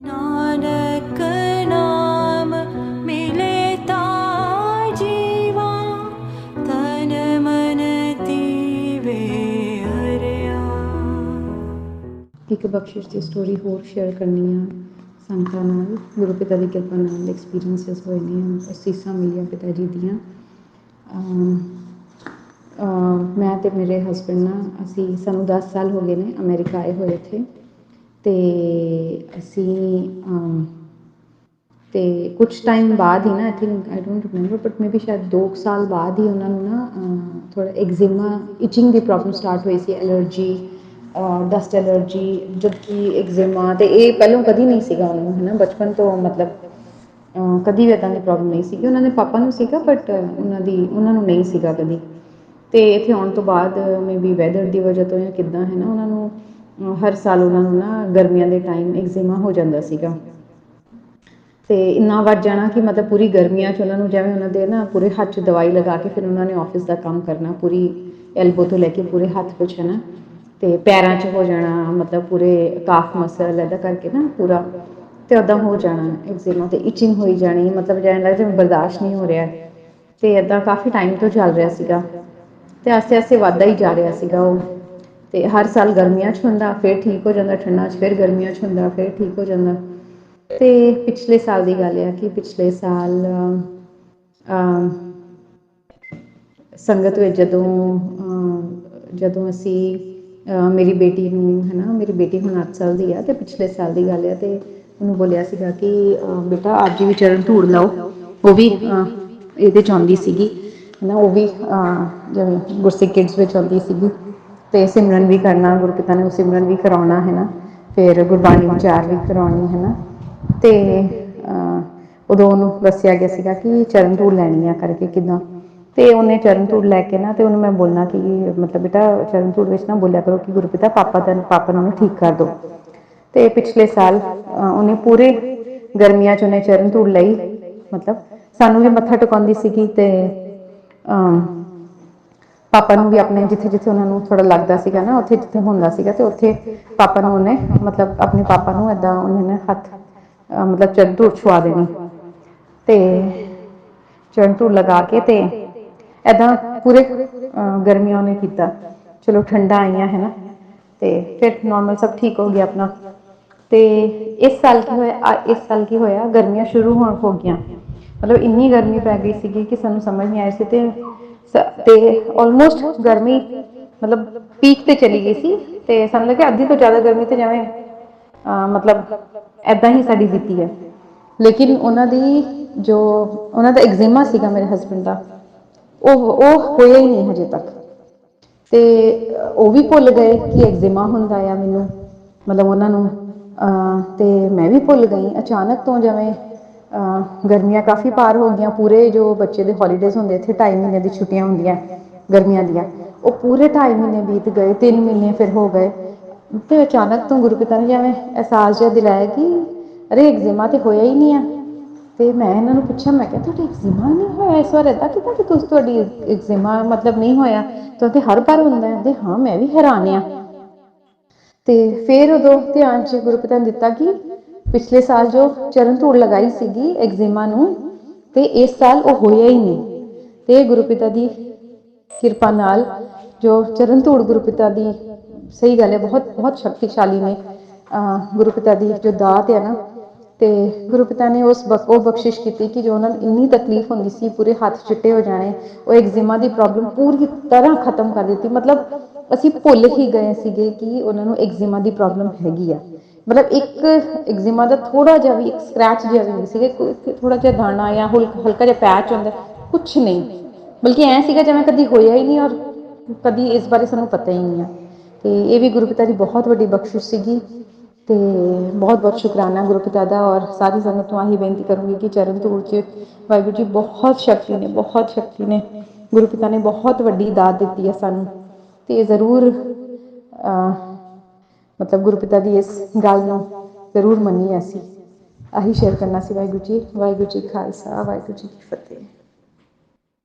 ਨਾਨਕ ਨਾਮ ਮਿਲੇ ਤਾਂ ਜੀਵਾ, ਤਨ ਮਨ ਤੀਵੇ ਹਰਿਆ। ਇੱਕ ਬਖਸ਼ਿਸ਼ ਦੀ ਸਟੋਰੀ ਹੋਰ ਸ਼ੇਅਰ ਕਰਨੀ ਆ ਸੰਗਤਾਂ ਨਾਲ, ਗੁਰੂ ਪਿਤਾ ਦੀ ਕਿਰਪਾ ਨਾਲ ਐਕਸਪੀਰੀਐਂਸਸ ਹੋਏ ਨੇ, ਅਸੀਸਾਂ ਮਿਲੀਆਂ ਪਿਤਾ ਜੀ ਦੀਆਂ। ਮੈਂ ਤੇ ਮੇਰੇ ਹਸਬੰਡ ਨਾ, ਅਸੀਂ ਸਾਨੂੰ 10 ਸਾਲ ਹੋ ਗਏ ਨੇ ਅਮਰੀਕਾ ਆਏ ਹੋਏ ਇੱਥੇ। ਤੇ ਅਸੀਂ ਅਮ, ਤੇ ਕੁਝ ਟਾਈਮ ਬਾਅਦ ਹੀ ਨਾ I think I don't remember but maybe ਸ਼ਾਇਦ 2 ਸਾਲ ਬਾਅਦ ਹੀ ਉਹਨਾਂ ਨੂੰ ਨਾ ਥੋੜਾ ਐਗਜ਼ਿਮਾ ਇਚਿੰਗ ਦੀ ਪ੍ਰੋਬਲਮ ਸਟਾਰਟ ਹੋਈ ਸੀ ਐਲਰਜੀ ਡਸਟ ਐਲਰਜੀ ਜਦਕਿ ਕਿ ਐਗਜ਼ਿਮਾ ਤੇ ਇਹ ਪਹਿਲਾਂ ਕਦੀ ਨਹੀਂ ਸੀਗਾ ਉਹਨੂੰ ਹੈ ਨਾ ਬਚਪਨ ਤੋਂ ਮਤਲਬ ਕਦੀ ਵੀ ਇਦਾਂ ਦੀ ਪ੍ਰੋਬਲਮ ਨਹੀਂ ਸੀਗੀ। ਉਹਨਾਂ ਦੇ ਪਾਪਾ ਨੂੰ ਸੀਗਾ ਬਟ ਉਹਨਾਂ ਦੀ ਉਹਨਾਂ ਨੂੰ ਨਹੀਂ ਸੀਗਾ ਕਦੀ। ਤੇ ਇੱਥੇ ਆਉਣ ਤੋਂ ਬਾਅਦ ਮੇਬੀ ਵੈਦਰ ਦੀ ਵਜ੍ਹਾ ਤੋਂ ਜਾਂ ਕਿੱਦਾਂ ਹੈ ਨਾ ਉਹਨਾਂ ਨੂੰ ਹਰ ਸਾਲ ਉਹਨਾਂ ਨੂੰ ਨਾ ਗਰਮੀਆਂ ਦੇ ਟਾਈਮ ਐਗਜ਼ਿਮਾ ਹੋ ਜਾਂਦਾ ਸੀਗਾ। ਤੇ ਇੰਨਾ ਵੱਧ ਜਾਣਾ ਕਿ ਮਤਲਬ ਪੂਰੀ ਗਰਮੀਆਂ 'ਚ ਉਹਨਾਂ ਨੂੰ ਜਿਵੇਂ ਉਹਨਾਂ ਦੇ ਨਾ ਪੂਰੇ ਹੱਥ 'ਚ ਦਵਾਈ ਲਗਾ ਕੇ ਫਿਰ ਉਹਨਾਂ ਨੇ ਆਫਿਸ ਦਾ ਕੰਮ ਕਰਨਾ, ਪੂਰੀ ਐਲਬੋ ਤੋਂ ਲੈ ਕੇ ਪੂਰੇ ਹੱਥ ਕੁਛ, ਹੈ ਨਾ? ਤੇ ਪੈਰਾਂ 'ਚ ਹੋ ਜਾਣਾ, ਮਤਲਬ ਪੂਰੇ ਕਾਫ ਮਸਲ ਇਹਦਾ ਕਰਕੇ ਨਾ ਪੂਰਾ, ਤੇ ਉਦਾਂ ਹੋ ਜਾਣਾ ਐਗਜ਼ੇਮਾ ਤੇ ਇਚਿੰਗ ਹੋਈ ਜਾਣੀ, ਮਤਲਬ ਜਿਵੇਂ ਲੱਗਦਾ ਜਿਵੇਂ ਬਰਦਾਸ਼ਤ ਨਹੀਂ ਹੋ ਰਿਹਾ। ਹੈ। ਤੇ ਇਦਾਂ ਕਾਫੀ ਟਾਈਮ ਤੋਂ ਚੱਲ ਰਿਹਾ ਸੀਗਾ। ਤੇ ਆਸਤੇ ਆਸਤੇ ਵੱਧਦਾ ਹੀ ਜਾ ਰਿਹਾ ਸੀਗਾ ਉਹ। ਤੇ ਹਰ ਸਾਲ ਗਰਮੀਆਂ 'ਚ ਹੁੰਦਾ ਫਿਰ ਠੀਕ ਹੋ ਜਾਂਦਾ ਠੰਡਾਂ 'ਚ ਫਿਰ ਗਰਮੀਆਂ 'ਚ ਹੁੰਦਾ ਫਿਰ ਠੀਕ ਹੋ ਜਾਂਦਾ। ਤੇ ਪਿਛਲੇ ਸਾਲ ਦੀ ਗੱਲ ਹੈ ਕਿ ਪਿਛਲੇ ਸਾਲ ਸੰਗਤ ਵਿੱਚ ਜਦੋਂ ਜਦੋਂ ਅਸੀਂ ਮੇਰੀ ਬੇਟੀ ਨੂੰ ਹੈ ਨਾ ਮੇਰੀ ਬੇਟੀ ਹੁਣ 8 ਸਾਲ ਦੀ ਆ ਤੇ ਪਿਛਲੇ ਸਾਲ ਦੀ ਗੱਲ ਹੈ ਤੇ ਉਹਨੂੰ ਬੋਲਿਆ ਸੀਗਾ ਕਿ ਅਮ, ਬੇਟਾ ਅੱਜ ਵੀ ਚਰਨ ਧੂੜ ਲਾਓ ਉਹ ਵੀ ਇਹਦੇ ਚ ਆਉਂਦੀ ਸੀਗੀ। ਹੈ ਨਾ ਉਹ ਵੀ ਜਿਵੇਂ ਗੁਰਸਿੱਖ ਕਿਡਸ ਵਿੱਚ ਆਉਂਦੀ ਸੀਗੀ। ਤੇ ਸਿਮਰਨ ਵੀ ਕਰਨਾ ਗੁਰਪਿਤਾ ਨੇ ਸਿਮਰਨ ਵੀ ਕਰਾਉਣਾ ਹੈ ਨਾ? ਫਿਰ ਗੁਰਬਾਣੀ ਵਿਚਾਰ ਵੀ ਕਰਾਉਣੀ ਹੈ ਨਾ? ਤੇ ਉਦੋਂ ਉਹਨੂੰ ਦੱਸਿਆ ਗਿਆ ਸੀਗਾ ਕਿ ਚਰਨ ਧੂੜ ਲੈਣੀ ਆ ਕਰਕੇ ਕਿਦਾਂ? ਤੇ ਉਹਨੇ ਚਰਨ ਧੂੜ ਲੈ ਕੇ ਨਾ ਤੇ ਉਹਨੂੰ ਮੈਂ ਬੋਲਣਾ ਕਿ ਮਤਲਬ ਬੇਟਾ ਚਰਨ ਧੂੜ ਵਿੱਚ ਨਾ ਬੋਲਿਆ ਕਰੋ ਕਿ ਗੁਰਪਿਤਾ ਪਾਪਾ ਦਾ ਪਾਪਾ ਨੂੰ ਠੀਕ ਕਰ ਦਿਓ। ਤੇ ਪਿਛਲੇ ਸਾਲ ਉਹਨੇ ਪੂਰੇ ਗਰਮੀਆਂ ਚ ਉਹਨੇ ਚਰਨ ਧੂੜ ਲਈ ਮਤਲਬ ਸਾਨੂੰ ਵੀ ਮੱਥਾ ਟਿਕਾਉਂਦੀ ਸੀਗੀ ਤੇ ਅਮ, ਪਾਪਾ ਨੂੰ ਵੀ ਆਪਣੇ ਜਿੱਥੇ ਜਿੱਥੇ ਉਹਨਾਂ ਨੂੰ ਥੋੜਾ ਲੱਗਦਾ ਸੀਗਾ ਨਾ, ਉੱਥੇ ਜਿੱਥੇ ਹੁੰਦਾ ਸੀਗਾ ਤੇ ਉੱਥੇ ਪਾਪਾ ਨੂੰ ਉਹਨੇ ਮਤਲਬ ਆਪਣੇ ਪਾਪਾ ਨੂੰ ਏਦਾਂ ਉਹਨੇ ਹੱਥ ਮਤਲਬ ਚਰਨ ਛੁਆ ਦੇਣੀ। ਤੇ ਚਰਨ ਲਗਾ ਕੇ ਤੇ ਏਦਾਂ ਪੂਰੇ ਗਰਮੀਆਂ ਉਹਨੇ ਕੀਤਾ। ਚਲੋ ਠੰਡਾ ਆਈਆਂ, ਹੈ ਨਾ? ਤੇ ਫਿਰ ਨਾਰਮਲ ਸਭ ਠੀਕ ਹੋ ਗਿਆ ਆਪਣਾ। ਤੇ ਇਸ ਸਾਲ ਕੀ ਹੋਇਆ ਇਸ ਸਾਲ ਕੀ ਹੋਇਆ, ਗਰਮੀਆਂ ਸ਼ੁਰੂ ਹੋਣ ਹੋ ਗਈਆਂ। ਮਤਲਬ ਇੰਨੀ ਗਰਮੀ ਪੈ ਗਈ ਸੀਗੀ ਕਿ ਸਾਨੂੰ ਸਮਝ ਨਹੀਂ ਆਈ ਸੀ ਤੇ ਤੇ ਆਲਮੋਸਟ ਗਰਮੀ ਮਤਲਬ ਪੀਕ ਤੇ ਚਲੀ ਗਈ ਸੀ ਤੇ ਸਾਨੂੰ ਲੱਗਿਆ ਅੱਧੀ ਤੋਂ ਜ਼ਿਆਦਾ ਗਰਮੀ ਤੇ ਜਿਵੇਂ ਮਤਲਬ ਐਦਾਂ ਹੀ ਸਾਡੀ ਬੀਤੀ ਹੈ। ਲੇਕਿਨ ਉਹਨਾਂ ਦੀ ਜੋ ਉਹਨਾਂ ਦਾ ਐਗਜ਼ੀਮਾ ਸੀਗਾ ਮੇਰੇ ਹਸਬੰਡ ਦਾ ਉਹ ਉਹ ਹੋਇਆ ਹੀ ਨਹੀਂ ਹਜੇ ਤੱਕ। ਤੇ ਉਹ ਵੀ ਭੁੱਲ ਗਏ ਕਿ ਐਗਜ਼ੀਮਾ ਹੁੰਦਾ ਆ ਮੈਨੂੰ ਮਤਲਬ ਉਹਨਾਂ ਨੂੰ ਅਹ, ਤੇ ਮੈਂ ਵੀ ਭੁੱਲ ਗਈ। ਅਚਾਨਕ ਤੋਂ ਜਿਵੇਂ ਗਰਮੀਆਂ ਕਾਫੀ ਪਾਰ ਹੋ ਗਈਆਂ। ਪੂਰੇ ਜੋ ਬੱਚੇ ਦੇ ਹੌਲੀਡੇਜ਼ ਹੁੰਦੇ, ਇੱਥੇ 2.5 ਮਹੀਨੇ ਦੀ ਛੁੱਟੀਆਂ ਹੁੰਦੀਆਂ ਗਰਮੀਆਂ ਦੀਆਂ। ਉਹ ਪੂਰੇ 2.5 ਮਹੀਨੇ ਬੀਤ ਗਏ 3 ਮਹੀਨੇ ਫਿਰ ਹੋ ਗਏ। ਤੇ ਅਚਾਨਕ ਤੋਂ ਗੁਰਪਿਤਾ ਨੇ ਜਿਵੇਂ ਅਹਿਸਾਸ ਜਿਹਾ ਦਿਲਾਇਆ ਕਿ ਅਰੇ ਐਗਜ਼ੀਮਾ ਤੇ ਹੋਇਆ ਹੀ ਨਹੀਂ ਆ। ਤੇ ਮੈਂ ਇਹਨਾਂ ਨੂੰ ਪੁੱਛਿਆ, ਮੈਂ ਕਿਹਾ, ਤੁਹਾਡਾ ਐਗਜ਼ੀਮਾ ਨਹੀਂ ਹੋਇਆ ਇਸ ਵਾਰ? ਏਦਾਂ ਕਿਦਾਂ ਕਿ ਤੁਸੀਂ ਤੁਹਾਡੀ ਐਗਜ਼ੀਮਾ ਮਤਲਬ ਨਹੀਂ ਹੋਇਆ? ਤਾਂ ਤੇ ਹਰ ਵਾਰ ਹੁੰਦਾ ਹੈ? ਤੇ ਹਾਂ, ਮੈਂ ਵੀ ਹੈਰਾਨ ਆ। ਤੇ ਫਿਰ ਉਦੋਂ ਧਿਆਨ ਚ ਗੁਰੂ ਪਿਤਾ ਨੇ ਦਿੱਤਾ ਕਿ ਪਿਛਲੇ ਸਾਲ ਜੋ ਚਰਨ ਧੂੜ ਲਗਾਈ ਸੀਗੀ ਐਗਜ਼ੀਮਾ ਨੂੰ, ਤੇ ਇਸ ਸਾਲ ਉਹ ਹੋਇਆ ਹੀ ਨਹੀਂ। ਤੇ ਗੁਰਪਿਤਾ ਦੀ ਕਿਰਪਾ ਨਾਲ ਜੋ ਚਰਨ ਧੂੜ ਗੁਰਪਿਤਾ ਦੀ, ਸਹੀ ਗੱਲ ਹੈ, ਬਹੁਤ ਬਹੁਤ ਸ਼ਕਤੀਸ਼ਾਲੀ ਨੇ ਗੁਰੂ ਪਿਤਾ ਦੀ ਜੋ ਦਾਤ ਹੈ ਨਾ, ਤੇ ਗੁਰਪਿਤਾ ਨੇ ਉਸ ਬਖ, ਉਹ ਬਖਸ਼ਿਸ਼ ਕੀਤੀ ਕਿ ਜੋ ਉਹਨਾਂ ਨੂੰ ਇੰਨੀ ਤਕਲੀਫ ਹੁੰਦੀ ਸੀ, ਪੂਰੇ ਹੱਥ ਚਿੱਟੇ ਹੋ ਜਾਣੇ, ਉਹ ਐਗਜ਼ੀਮਾ ਦੀ ਪ੍ਰੋਬਲਮ ਪੂਰੀ ਤਰ੍ਹਾਂ ਖਤਮ ਕਰ ਦਿੱਤੀ। ਮਤਲਬ ਅਸੀਂ ਭੁੱਲ ਹੀ ਗਏ ਸੀਗੇ ਕਿ ਉਹਨਾਂ ਨੂੰ ਐਗਜ਼ੀਮਾ ਦੀ ਪ੍ਰੋਬਲਮ ਹੈਗੀ ਆ। ਮਤਲਬ ਇੱਕ ਐਗਜ਼ੀਮਾ ਦਾ ਥੋੜਾ ਜਿਹਾ ਵੀ, ਇੱਕ ਸਕ੍ਰੈਚ ਜਿਹਾ ਵੀ ਨਹੀਂ ਸੀਗਾ ਥੋੜਾ ਜਿਹਾ ਦਾਣਾ ਜਾਂ ਹੁਲ- ਹਲਕਾ ਜਿਹਾ ਪੈਚ ਹੁੰਦਾ ਕੁਝ ਨਹੀਂ। ਬਲਕਿ ਐ ਸੀਗਾ ਜਿਵੇਂ ਕਦੀ ਹੋਇਆ ਹੀ ਨਹੀਂ ਔਰ ਕਦੀ ਇਸ ਬਾਰੇ ਸਾਨੂੰ ਪਤਾ ਹੀ ਨਹੀਂ ਆ। ਤੇ ਇਹ ਵੀ ਗੁਰੂ ਪਿਤਾ ਦੀ ਬਹੁਤ ਵੱਡੀ ਬਖਸ਼ਿਸ਼ ਸੀਗੀ ਤੇ ਬਹੁਤ ਬਹੁਤ ਸ਼ੁਕਰਾਨਾ ਗੁਰਪਿਤਾ ਦਾ ਔਰ ਸਾਰੀ ਸੰਗਤ ਨੂੰ ਆਹੀ ਬੇਨਤੀ ਕਰੂੰਗੀ ਕਿ ਚਰਨ ਧੂੜ 'ਚ ਵਾਹਿਗੁਰੂ ਜੀ ਬਹੁਤ ਸ਼ਕਤੀ ਨੇ, ਬਹੁਤ ਸ਼ਕਤੀ ਨੇ। ਗੁਰੂ ਪਿਤਾ ਨੇ ਬਹੁਤ ਵੱਡੀ ਦਾਤ ਦਿੱਤੀ ਹੈ ਸਾਨੂੰ ਤੇ ਜ਼ਰੂਰ ਅਹ, ਮਤਲਬ ਗੁਰਪਿਤਾ ਦੀ ਇਸ ਗੱਲ ਨੂੰ ਜ਼ਰੂਰ ਮੰਨੀਏ ਅਸੀਂ। ਆਹੀ ਸ਼ੇਅਰ ਕਰਨਾ ਸੀ ਵਾਹਿਗੁਰੂ ਜੀ ਵਾਹਿਗੁਰੂ ਜੀ ਖਾਲਸਾ ਵਾਹਿਗੁਰੂ ਜੀ ਕੀ ਫਤਿਹ।